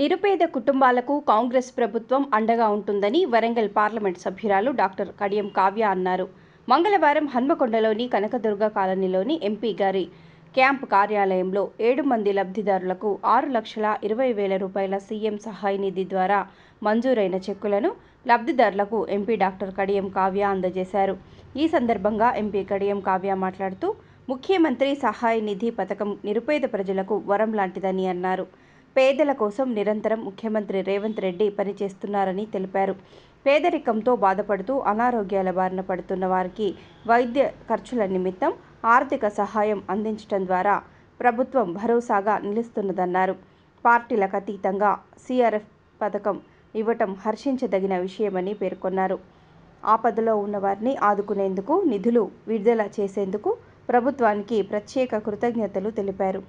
నిరుపేద కుటుంబాలకు కాంగ్రెస్ ప్రభుత్వం అండగా ఉంటుందని వరంగల్ పార్లమెంట్ సభ్యురాలు డాక్టర్ కడియం కావ్య అన్నారు. మంగళవారం హన్మకొండలోని కనకదుర్గ కాలనీలోని ఎంపీ గారి క్యాంప్ కార్యాలయంలో ఏడు మంది లబ్ధిదారులకు ఆరు లక్షల ఇరవై వేల రూపాయల సీఎం సహాయ నిధి ద్వారా మంజూరైన చెక్కులను లబ్ధిదారులకు ఎంపీ డాక్టర్ కడియం కావ్య అందజేశారు. ఈ సందర్భంగా ఎంపీ కడియం కావ్య మాట్లాడుతూ ముఖ్యమంత్రి సహాయ నిధి పథకం నిరుపేద ప్రజలకు వరం లాంటిదని అన్నారు. పేదల కోసం నిరంతరం ముఖ్యమంత్రి రేవంత్ రెడ్డి పనిచేస్తున్నారని తెలిపారు. పేదరికంతో బాధపడుతూ అనారోగ్యాల బారిన పడుతున్న వారికి వైద్య ఖర్చుల నిమిత్తం ఆర్థిక సహాయం అందించడం ద్వారా ప్రభుత్వం భరోసాగా నిలుస్తున్నదన్నారు. పార్టీలకు అతీతంగా సీఆర్ఎఫ్ పథకం ఇవ్వటం హర్షించదగిన విషయమని పేర్కొన్నారు. ఆపదలో ఉన్నవారిని ఆదుకునేందుకు నిధులు విడుదల చేసేందుకు ప్రభుత్వానికి ప్రత్యేక కృతజ్ఞతలు తెలిపారు.